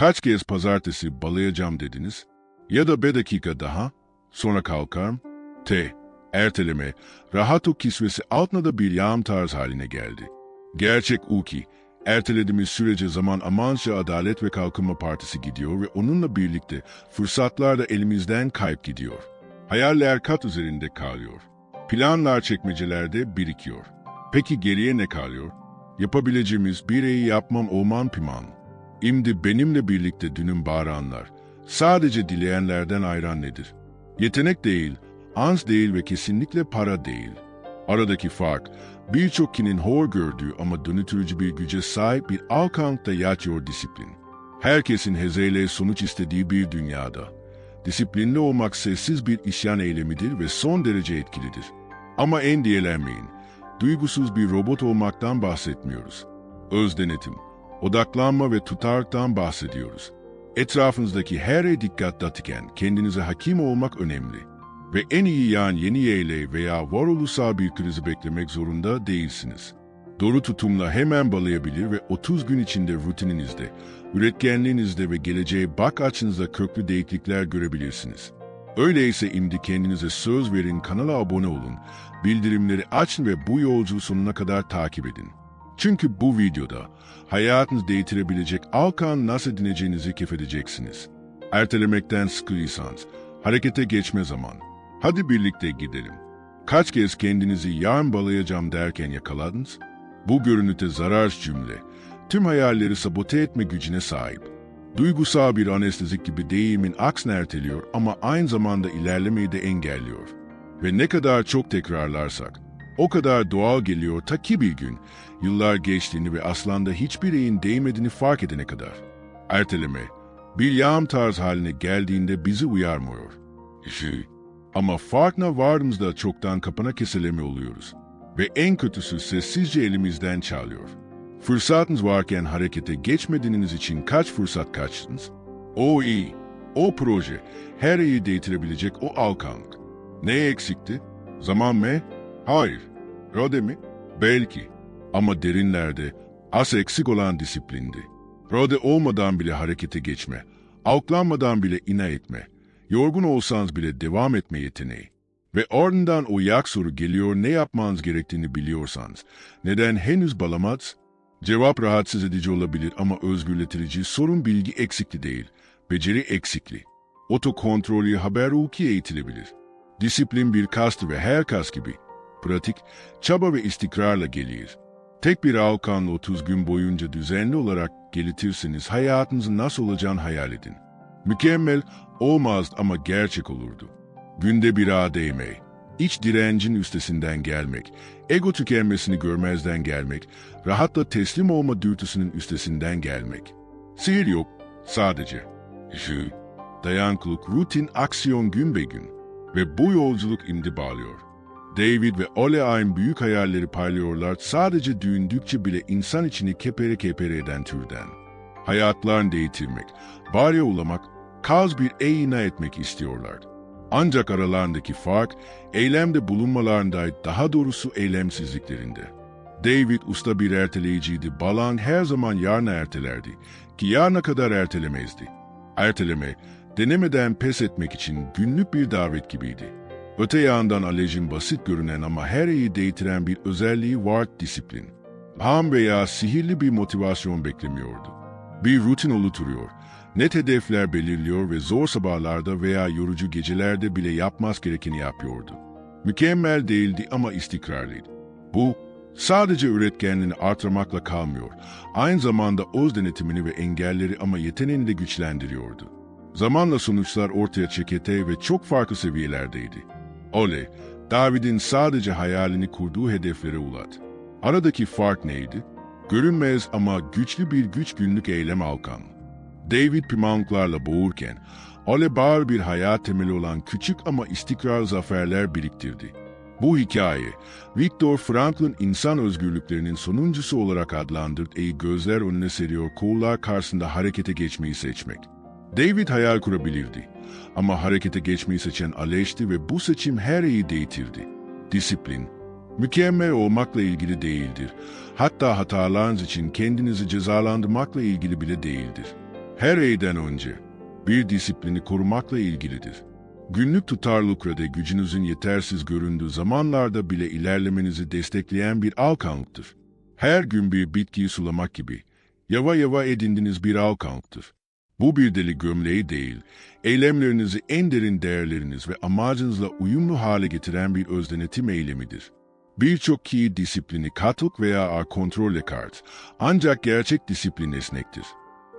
Kaç kez pazartesi balayacağım dediniz? Ya da bir dakika daha, sonra kalkarım? T. Erteleme, rahat o kisvesi altına da bir yağım tarz haline geldi. Gerçek u ki, ertelediğimiz sürece zaman amansızca Adalet ve Kalkınma Partisi gidiyor ve onunla birlikte fırsatlar da elimizden kayıp gidiyor. Hayaller kat üzerinde kalıyor. Planlar çekmecelerde birikiyor. Peki geriye ne kalıyor? Yapabileceğimiz bir iyi yapmam olman piman. İmdi benimle birlikte dünün bağıranlar. Sadece dileyenlerden ayran nedir? Yetenek değil, ans değil ve kesinlikle para değil. Aradaki fark, birçok kinin hor gördüğü ama dönütürücü bir güce sahip bir alkankta yatıyor disiplin. Herkesin hezeyle sonuç istediği bir dünyada. Disiplinli olmak sessiz bir isyan eylemidir ve son derece etkilidir. Ama endişelenmeyin, duygusuz bir robot olmaktan bahsetmiyoruz. Öz denetim, odaklanma ve tutarlıktan bahsediyoruz. Etrafınızdaki her şeye dikkat datiken kendinize hakim olmak önemli. Ve en iyi yan yeni yeyle veya varoluşsal bir krizi beklemek zorunda değilsiniz. Doğru tutumla hemen balayabilir ve 30 gün içinde rutininizde, üretkenliğinizde ve geleceğe bak açınızda köklü değişiklikler görebilirsiniz. Öyleyse imdi kendinize söz verin, kanala abone olun, bildirimleri açın ve bu yolculuğu sonuna kadar takip edin. Çünkü bu videoda hayatınızı değiştirebilecek alkan nasıl dinleyeceğinizi keşfedeceksiniz. Ertelemekten sıkılıysanız harekete geçme zaman. Hadi birlikte gidelim. Kaç kez kendinizi yarın balayacağım derken yakaladınız? Bu görünüte zarar cümle, tüm hayalleri sabote etme gücüne sahip. Duygusal bir anestezik gibi deyimin aksine erteliyor ama aynı zamanda ilerlemeyi de engelliyor. Ve ne kadar çok tekrarlarsak, o kadar doğal geliyor ta ki bir gün, yıllar geçtiğini ve aslanda hiçbir eğin değmediğini fark edene kadar. Erteleme, bir yağım tarz haline geldiğinde bizi uyarmıyor. Şey, ama farkına vardığımızda çoktan kapana kesileme oluyoruz. Ve en kötüsü sessizce elimizden çalıyor. Fırsatınız varken harekete geçmediğiniz için kaç fırsat kaçtınız? O iyi, o proje, her iyi değiştirebilecek o alkanlık. Ne eksikti? Zaman mı? Hayır. Rode mi? Belki. Ama derinlerde az eksik olan disiplindi. Rode olmadan bile harekete geçme, avklanmadan bile ina etme, yorgun olsanız bile devam etme yeteneği. Ve ardından o yak soru geliyor ne yapmanız gerektiğini biliyorsanız, neden henüz balamaz? Cevap rahatsız edici olabilir ama özgürletici sorun bilgi eksikli değil, beceri eksikli. Otokontrolü haber uki eğitilebilir. Disiplin bir kastı ve her kas gibi. Pratik, çaba ve istikrarla gelir. Tek bir alkanla 30 gün boyunca düzenli olarak gelitirseniz hayatınızın nasıl olacağını hayal edin. Mükemmel olmaz ama gerçek olurdu. Günde bir ağa değmeyi, iç direncin üstesinden gelmek, ego tükenmesini görmezden gelmek, rahatla teslim olma dürtüsünün üstesinden gelmek. Sihir yok, sadece. Şu, dayanıklılık, rutin, aksiyon gün be gün. Ve bu yolculuk imdi bağlıyor. David ve Ole Ayn büyük hayalleri paylıyorlar sadece düğündükçe bile insan içini kepere kepere eden türden. Hayatlarını değiştirmek, bari ulamak, kaz bir eğina etmek istiyorlardı. Ancak aralarındaki fark, eylemde bulunmalarında daha doğrusu eylemsizliklerinde. David usta bir erteleyiciydi, Balan her zaman yarına ertelerdi ki yarına kadar ertelemezdi. Erteleme, denemeden pes etmek için günlük bir davet gibiydi. Öte yandan Alej'in basit görünen ama her iyi değitiren bir özelliği var disiplin. Ham veya sihirli bir motivasyon beklemiyordu. Bir rutin oluşturuyor, net hedefler belirliyor ve zor sabahlarda veya yorucu gecelerde bile yapmaz gerekeni yapıyordu. Mükemmel değildi ama istikrarlıydı. Bu, sadece üretkenliğini artırmakla kalmıyor, aynı zamanda öz denetimini ve engelleri ama yeteneğini de güçlendiriyordu. Zamanla sonuçlar ortaya çekete ve çok farklı seviyelerdeydi. Ole, David'in sadece hayalini kurduğu hedeflere ulat. Aradaki fark neydi? Görünmez ama güçlü bir güç günlük eylem alkan. David pimanklarla boğurken, Ole bağır bir hayat temeli olan küçük ama istikrar zaferler biriktirdi. Bu hikaye, Viktor Frankl'ın insan özgürlüklerinin sonuncusu olarak adlandırdığı gözler önüne seriyor kollar karşısında harekete geçmeyi seçmek. David hayal kurabilirdi ama harekete geçmeyi seçen Aleş'ti ve bu seçim her iyi değitirdi. Disiplin, mükemmel olmakla ilgili değildir. Hatta hatalarınız için kendinizi cezalandırmakla ilgili bile değildir. her eyden önce bir disiplini korumakla ilgilidir. Günlük de gücünüzün yetersiz göründüğü zamanlarda bile ilerlemenizi destekleyen bir alkanlıktır. Her gün bir bitkiyi sulamak gibi, yava yava edindiğiniz bir alkanlıktır. Bu bir deli gömleği değil, eylemlerinizi en derin değerleriniz ve amacınızla uyumlu hale getiren bir özdenetim eylemidir. Birçok kişi disiplini katlık veya kontrolle kart, ancak gerçek disiplin esnektir.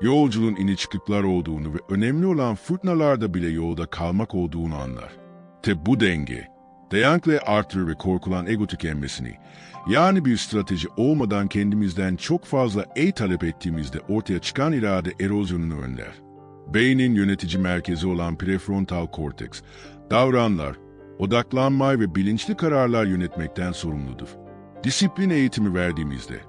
Yolculuğun iniş çıkıklar olduğunu ve önemli olan fırtınalarda bile yolda kalmak olduğunu anlar. Te bu denge, artırır ve korkulan ego tükenmesini, yani bir strateji olmadan kendimizden çok fazla ey talep ettiğimizde ortaya çıkan irade erozyonunu önler. Beynin yönetici merkezi olan prefrontal korteks, davranlar, odaklanmayı ve bilinçli kararlar yönetmekten sorumludur. Disiplin eğitimi verdiğimizde,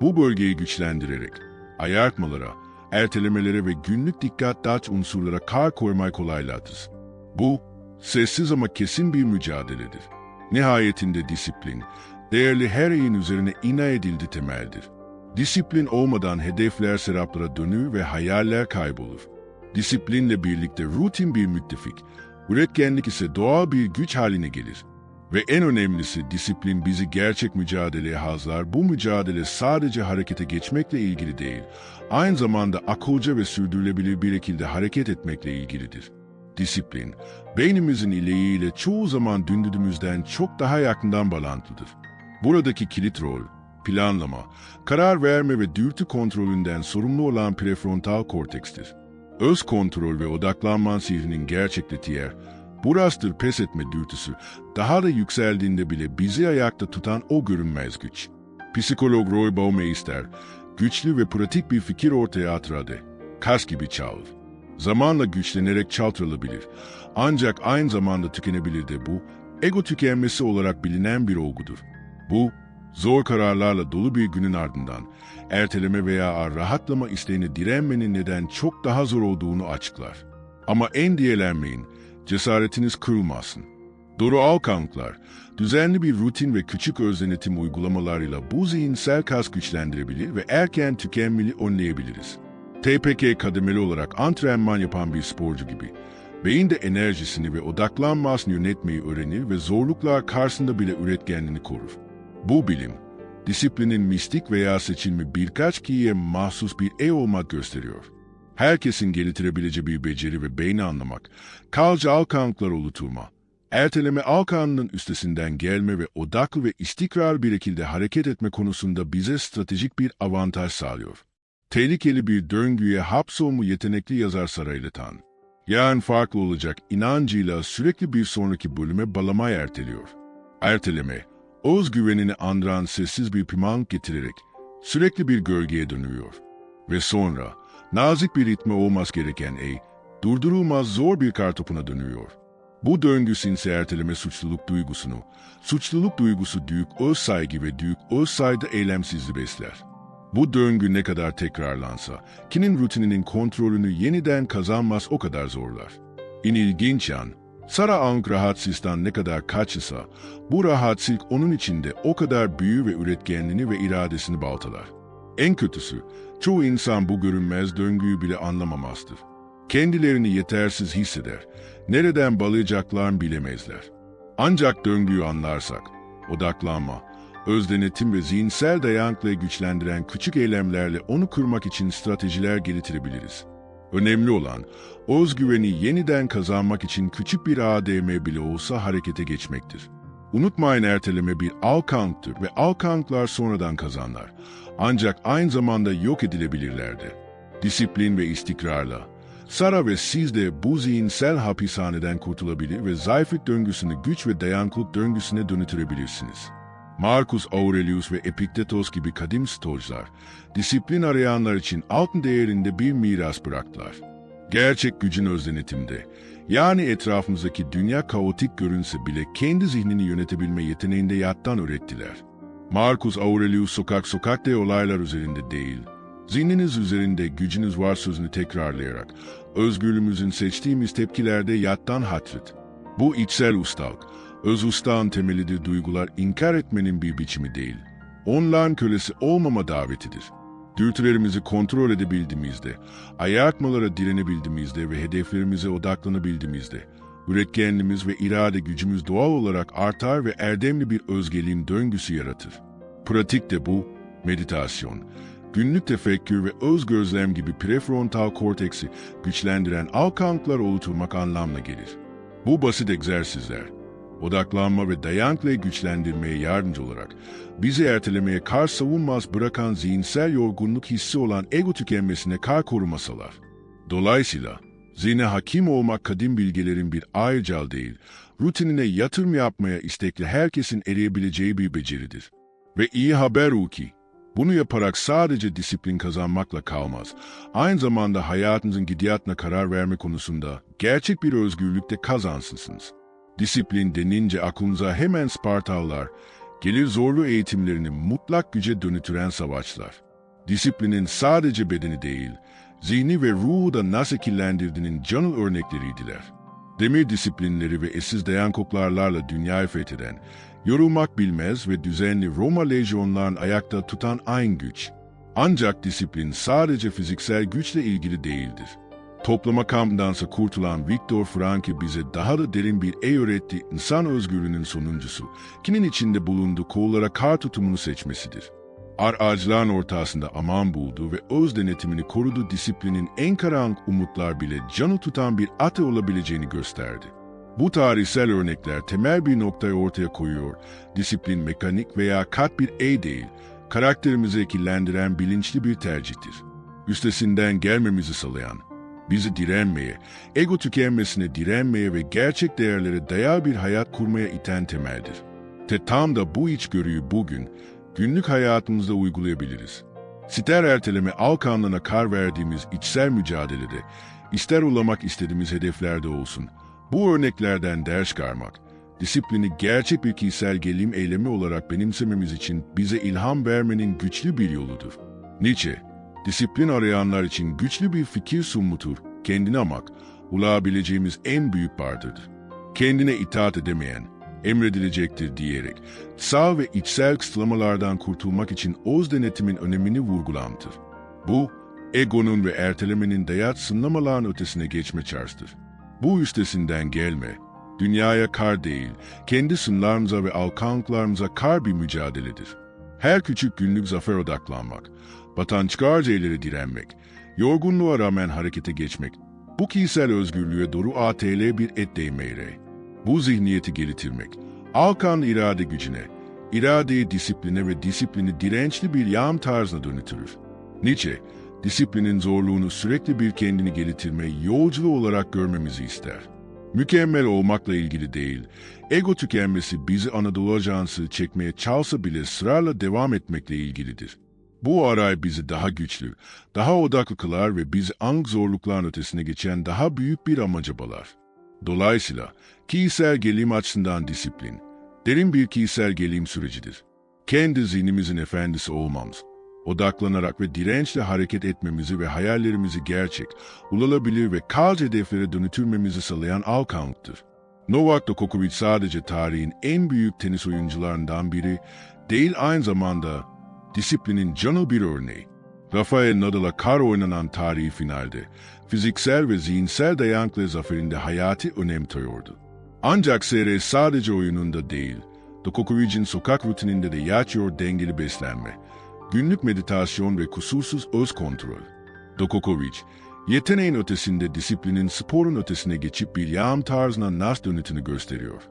bu bölgeyi güçlendirerek, ayartmalara, ertelemelere ve günlük dikkat dağıt unsurlara kar koymayı kolaylatır. Bu, sessiz ama kesin bir mücadeledir. Nihayetinde disiplin, değerli her eyin üzerine ina edildi temeldir. Disiplin olmadan hedefler seraplara dönür ve hayaller kaybolur. Disiplinle birlikte rutin bir müttefik, üretkenlik ise doğal bir güç haline gelir. Ve en önemlisi disiplin bizi gerçek mücadeleye hazlar. Bu mücadele sadece harekete geçmekle ilgili değil, aynı zamanda akılca ve sürdürülebilir bir şekilde hareket etmekle ilgilidir. Disiplin, beynimizin ileğiyle çoğu zaman dündüdümüzden çok daha yakından bağlantılıdır. Buradaki kilit rol, planlama, karar verme ve dürtü kontrolünden sorumlu olan prefrontal kortekstir. Öz kontrol ve odaklanma sihrinin gerçekleştiği yer, burasıdır pes etme dürtüsü, daha da yükseldiğinde bile bizi ayakta tutan o görünmez güç. Psikolog Roy Baumeister, güçlü ve pratik bir fikir ortaya atradı. Kas gibi çalır. Zamanla güçlenerek çaltırılabilir. Ancak aynı zamanda tükenebilir de bu, ego tükenmesi olarak bilinen bir olgudur. Bu, zor kararlarla dolu bir günün ardından erteleme veya rahatlama isteğine direnmenin neden çok daha zor olduğunu açıklar. Ama endişelenmeyin, cesaretiniz kırılmasın. Doğru alkanlıklar, düzenli bir rutin ve küçük özdenetim uygulamalarıyla bu zihinsel kas güçlendirebilir ve erken tükenmeli önleyebiliriz. TPK kademeli olarak antrenman yapan bir sporcu gibi, beyin de enerjisini ve odaklanmasını yönetmeyi öğrenir ve zorluklar karşısında bile üretkenliğini korur. Bu bilim, disiplinin mistik veya seçilme birkaç kişiye mahsus bir e olmak gösteriyor. Herkesin geliştirebileceği bir beceri ve beyni anlamak, kalıcı alkanlıklar unutulma, erteleme alkanlığının üstesinden gelme ve odaklı ve istikrar bir şekilde hareket etme konusunda bize stratejik bir avantaj sağlıyor. Tehlikeli bir döngüye hapsolmu yetenekli yazar sarayletan, yarın farklı olacak inancıyla sürekli bir sonraki bölüme balamayı erteliyor. Erteleme, özgüvenini andıran sessiz bir pimank getirerek sürekli bir gölgeye dönüyor. Ve sonra nazik bir ritme olmaz gereken ey, durdurulmaz zor bir kartopuna dönüyor. Bu döngü sinsi erteleme suçluluk duygusunu, suçluluk duygusu büyük öz saygı ve büyük öz sayıda eylemsizliği besler. Bu döngü ne kadar tekrarlansa, kinin rutininin kontrolünü yeniden kazanmaz o kadar zorlar. İn ilginç yan, Sara Ang rahatsızdan ne kadar kaçırsa, bu rahatsızlık onun içinde o kadar büyü ve üretkenliğini ve iradesini baltalar. En kötüsü, çoğu insan bu görünmez döngüyü bile anlamamazdır. Kendilerini yetersiz hisseder, nereden balayacaklarını bilemezler. Ancak döngüyü anlarsak, odaklanma, özdenetim ve zihinsel dayanıklılığı güçlendiren küçük eylemlerle onu kırmak için stratejiler geliştirebiliriz. Önemli olan, özgüveni yeniden kazanmak için küçük bir ADM bile olsa harekete geçmektir. Unutmayın erteleme bir alkanktır ve alkanklar sonradan kazanlar. Ancak aynı zamanda yok edilebilirlerdi. Disiplin ve istikrarla. Sara ve siz de bu zihinsel hapishaneden kurtulabilir ve zayıflık döngüsünü güç ve dayanıklılık döngüsüne dönütürebilirsiniz. Marcus Aurelius ve Epiktetos gibi kadim stoğcular, disiplin arayanlar için altın değerinde bir miras bıraktılar. Gerçek gücün özdenetimde, yani etrafımızdaki dünya kaotik görünse bile kendi zihnini yönetebilme yeteneğinde yattan öğrettiler. Marcus Aurelius sokak sokakta olaylar üzerinde değil, zihniniz üzerinde gücünüz var sözünü tekrarlayarak, özgürlüğümüzün seçtiğimiz tepkilerde yattan hatret. Bu içsel ustalık, öz ustağın temelidir duygular inkar etmenin bir biçimi değil. Onların kölesi olmama davetidir. Dürtülerimizi kontrol edebildiğimizde, ayartmalara direnebildiğimizde ve hedeflerimize odaklanabildiğimizde, üretkenliğimiz ve irade gücümüz doğal olarak artar ve erdemli bir özgeliğin döngüsü yaratır. Pratikte bu, meditasyon, günlük tefekkür ve öz gözlem gibi prefrontal korteksi güçlendiren alkanlıklar oluşturmak anlamına gelir. Bu basit egzersizler, odaklanma ve dayanıklılığı güçlendirmeye yardımcı olarak bizi ertelemeye kar savunmaz bırakan zihinsel yorgunluk hissi olan ego tükenmesine kar korumasalar. Dolayısıyla zihne hakim olmak kadim bilgelerin bir ayrıcal değil, rutinine yatırım yapmaya istekli herkesin eriyebileceği bir beceridir. Ve iyi haber o ki, bunu yaparak sadece disiplin kazanmakla kalmaz. Aynı zamanda hayatınızın gidiyatına karar verme konusunda gerçek bir özgürlükte kazansınız. Disiplin denince aklınıza hemen Spartalılar, gelir zorlu eğitimlerini mutlak güce dönütüren savaşlar. Disiplinin sadece bedeni değil, zihni ve ruhu da nasıl kirlendirdiğinin canlı örnekleriydiler. Demir disiplinleri ve eşsiz dayankoklarlarla dünyayı fetheden, yorulmak bilmez ve düzenli Roma lejyonlarını ayakta tutan aynı güç. Ancak disiplin sadece fiziksel güçle ilgili değildir. Toplama kampındansa kurtulan Viktor Frankl bize daha da derin bir ey öğretti insan özgürlüğünün sonuncusu, kimin içinde bulunduğu kollara kar tutumunu seçmesidir. Ar ağaçların ortasında aman buldu ve öz denetimini korudu disiplinin en karanlık umutlar bile canı tutan bir ate olabileceğini gösterdi. Bu tarihsel örnekler temel bir noktayı ortaya koyuyor. Disiplin mekanik veya kat bir ey değil, karakterimizi ekillendiren bilinçli bir tercihtir. Üstesinden gelmemizi sağlayan, bizi direnmeye, ego tükenmesine direnmeye ve gerçek değerlere dayalı bir hayat kurmaya iten temeldir. Te tam da bu içgörüyü bugün, günlük hayatımızda uygulayabiliriz. Siter erteleme alkanlığına kar verdiğimiz içsel mücadelede, ister ulamak istediğimiz hedeflerde olsun, bu örneklerden ders çıkarmak, disiplini gerçek bir kişisel gelim eylemi olarak benimsememiz için bize ilham vermenin güçlü bir yoludur. Nietzsche, disiplin arayanlar için güçlü bir fikir sunmutur, kendini amak, ulayabileceğimiz en büyük bardırdır. Kendine itaat edemeyen, emredilecektir diyerek, sağ ve içsel kısıtlamalardan kurtulmak için oz denetimin önemini vurgulamtır. Bu, egonun ve ertelemenin dayat sınlamaların ötesine geçme çarsıdır. Bu üstesinden gelme, dünyaya kar değil, kendi sınırlarımıza ve alkanlıklarımıza kar bir mücadeledir. Her küçük günlük zafer odaklanmak, batan çıkarca ileri direnmek, yorgunluğa rağmen harekete geçmek, bu kişisel özgürlüğe doğru ATL bir et değmeyle. Bu zihniyeti geliştirmek, alkan irade gücüne, iradeyi disipline ve disiplini dirençli bir yağım tarzına dönütürür. Nietzsche, disiplinin zorluğunu sürekli bir kendini geliştirme yolculuğu olarak görmemizi ister. Mükemmel olmakla ilgili değil, ego tükenmesi bizi Anadolu Ajansı çekmeye çalsa bile sırayla devam etmekle ilgilidir. Bu aray bizi daha güçlü, daha odaklı kılar ve bizi anlık zorlukların ötesine geçen daha büyük bir amaca balar. Dolayısıyla kişisel gelim açısından disiplin, derin bir kişisel gelim sürecidir. Kendi zihnimizin efendisi olmamız, odaklanarak ve dirençle hareket etmemizi ve hayallerimizi gerçek, ulaşılabilir ve kalıcı hedeflere dönütürmemizi sağlayan alkanlıktır. Novak Djokovic sadece tarihin en büyük tenis oyuncularından biri değil aynı zamanda disiplinin canı bir örneği. Rafael Nadal'a kar oynanan tarihi finalde fiziksel ve zihinsel dayanıklı zaferinde hayati önem taşıyordu. Ancak SR sadece oyununda değil, Djokovic'in sokak rutininde de yatıyor dengeli beslenme, günlük meditasyon ve kusursuz öz kontrol. Djokovic, yeteneğin ötesinde disiplinin sporun ötesine geçip bir yağım tarzına nas dönütünü gösteriyor.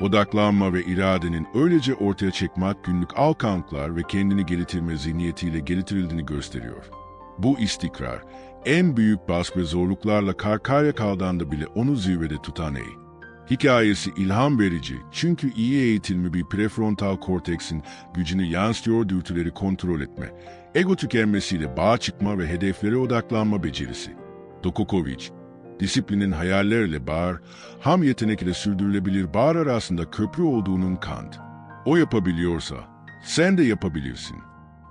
Odaklanma ve iradenin öylece ortaya çıkmak günlük alkanlıklar ve kendini geliştirme zihniyetiyle geliştirildiğini gösteriyor. Bu istikrar, en büyük baskı ve zorluklarla karkarya kaldığında bile onu zirvede tutan ey. Hikayesi ilham verici çünkü iyi eğitilme bir prefrontal korteksin gücünü yansıtıyor dürtüleri kontrol etme, ego tükenmesiyle bağ çıkma ve hedeflere odaklanma becerisi. Dokukovic, disiplinin hayallerle bağır, ham yetenek ile sürdürülebilir bağır arasında köprü olduğunun kant. O yapabiliyorsa, sen de yapabilirsin.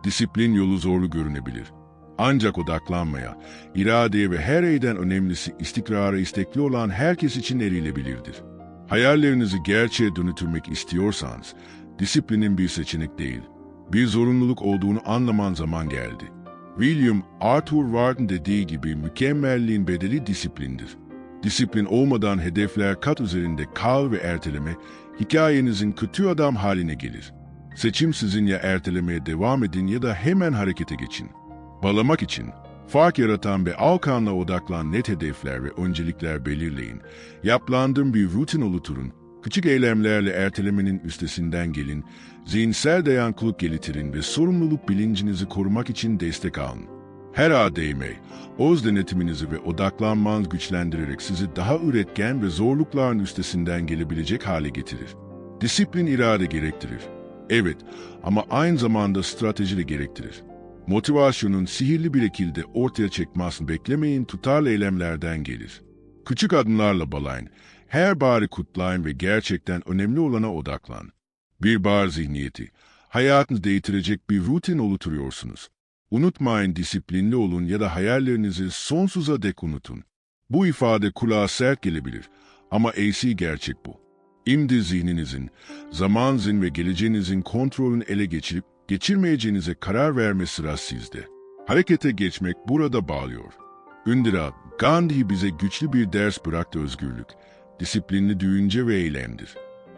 Disiplin yolu zorlu görünebilir. Ancak odaklanmaya, iradeye ve her eyden önemlisi istikrara istekli olan herkes için erilebilirdir. Hayallerinizi gerçeğe dönütürmek istiyorsanız, disiplinin bir seçenek değil, bir zorunluluk olduğunu anlaman zaman geldi. William Arthur Ward'ın dediği gibi mükemmelliğin bedeli disiplindir. Disiplin olmadan hedefler kat üzerinde kal ve erteleme, hikayenizin kötü adam haline gelir. Seçim sizin ya ertelemeye devam edin ya da hemen harekete geçin. Bağlamak için fark yaratan ve Alkan'la odaklan net hedefler ve öncelikler belirleyin. Yaplandığım bir rutin oluşturun. Küçük eylemlerle ertelemenin üstesinden gelin. Zihinsel dayanıklılık geliştirin ve sorumluluk bilincinizi korumak için destek alın. Her ADM, öz denetiminizi ve odaklanmanızı güçlendirerek sizi daha üretken ve zorlukların üstesinden gelebilecek hale getirir. Disiplin irade gerektirir. Evet ama aynı zamanda strateji de gerektirir. Motivasyonun sihirli bir şekilde ortaya çıkmasını beklemeyin tutarlı eylemlerden gelir. Küçük adımlarla balayın, her bari kutlayın ve gerçekten önemli olana odaklan. Bir bar zihniyeti, hayatınızı değiştirecek bir rutin oluşturuyorsunuz. Unutmayın disiplinli olun ya da hayallerinizi sonsuza dek unutun. Bu ifade kulağa sert gelebilir ama AC gerçek bu. İmdi zihninizin, zamanınızın ve geleceğinizin kontrolünü ele geçirip geçirmeyeceğinize karar verme sırası sizde. Harekete geçmek burada bağlıyor. Indira Gandhi bize güçlü bir ders bıraktı özgürlük. Disiplinli düğünce ve eylemdir.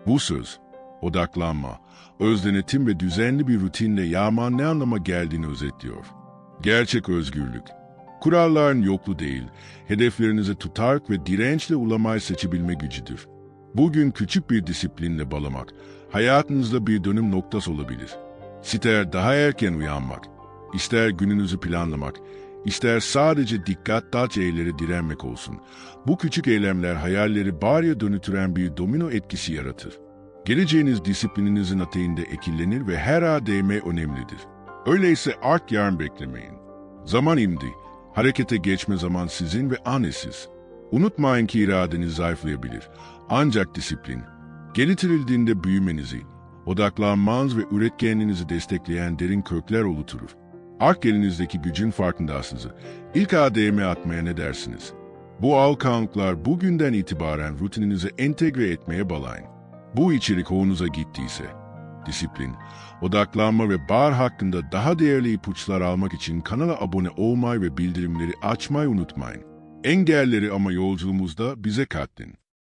Bu söz, odaklanma, özdenetim ve düzenli bir rutinle yağman ne anlama geldiğini özetliyor. Gerçek özgürlük. Kuralların yoklu değil, hedeflerinize tutark ve dirençle ulamayı seçebilme gücüdür. Bugün küçük bir disiplinle balamak, hayatınızda bir dönüm noktası olabilir. İster daha erken uyanmak, ister gününüzü planlamak, ister sadece dikkat dağıt eğileri direnmek olsun. Bu küçük eylemler hayalleri bariye dönütüren bir domino etkisi yaratır. Geleceğiniz disiplininizin ateğinde ekillenir ve her ADM önemlidir. Öyleyse art yarın beklemeyin. Zaman imdi, harekete geçme zaman sizin ve annesiz. Unutmayın ki iradeniz zayıflayabilir. Ancak disiplin, geliştirildiğinde büyümenizi, odaklanmanız ve üretkenliğinizi destekleyen derin kökler oluşturur. Ark elinizdeki gücün farkındasınız. İlk ADM atmaya ne dersiniz? Bu alkanlıklar bugünden itibaren rutininize entegre etmeye balayın. Bu içerik hoğunuza gittiyse, disiplin, odaklanma ve bar hakkında daha değerli ipuçlar almak için kanala abone olmayı ve bildirimleri açmayı unutmayın. Engelleri ama yolculuğumuzda bize katın.